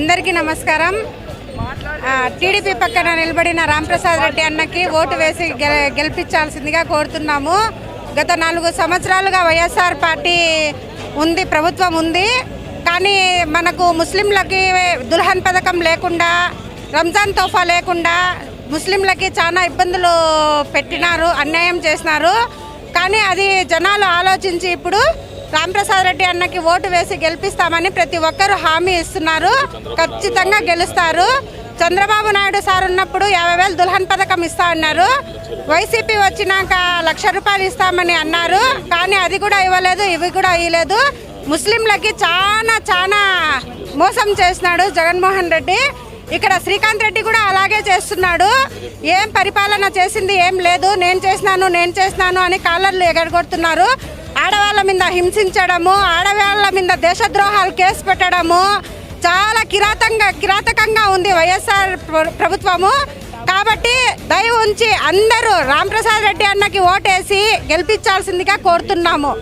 అందరికీ నమస్కారం. టీడీపీ పక్కన నిలబడిన రాంప్రసాద్ రెడ్డి అన్నకి ఓటు వేసి గెలిపించాల్సిందిగా కోరుతున్నాము. గత నాలుగు సంవత్సరాలుగా వైఎస్ఆర్ పార్టీ ఉంది ప్రభుత్వం ఉంది. కానీ మనకు ముస్లింలకి దుల్హన్ పథకం లేకుండా రంజాన్ తోఫా లేకుండా ముస్లింలకి చాలా ఇబ్బందులు పెట్టినారు అన్యాయం చేసినారు. కానీ అది జనాలు ఆలోచించి ఇప్పుడు రామప్రసాద్ రెడ్డి అన్నకి ఓటు వేసి గెలిపిస్తామని ప్రతి ఒక్కరూ హామీ ఇస్తున్నారు. ఖచ్చితంగా గెలుస్తారు. చంద్రబాబు నాయుడు సార్ ఉన్నప్పుడు యాభై వేలు దుల్హన్ పథకం ఇస్తా అన్నారు. వైసీపీ వచ్చినాక లక్ష రూపాయలు ఇస్తామని అన్నారు. కానీ అది కూడా ఇవ్వలేదు ఇవి కూడా ఇవ్వలేదు ముస్లింలకి చాలా చాలా మోసం చేసినాడు జగన్మోహన్ రెడ్డి. ఇక్కడ శ్రీకాంత్ రెడ్డి కూడా అలాగే చేస్తున్నాడు. ఏం పరిపాలన చేసింది ఏం లేదు. నేను చేసినాను నేను చేసినాను అని కాలర్లు ఎగరగొడుతున్నారు. ఆడవాళ్ళ మీద హింసించడము ఆడవాళ్ళ మీద దేశద్రోహాలు కేసు పెట్టడము చాలా కిరాతంగా కిరాతకంగా ఉంది వైఎస్ఆర్ ప్రభుత్వము. కాబట్టి దయ ఉంచి అందరూ రాంప్రసాద్ రెడ్డి అన్నకి ఓటేసి గెలిపించాల్సిందిగా కోరుతున్నాము.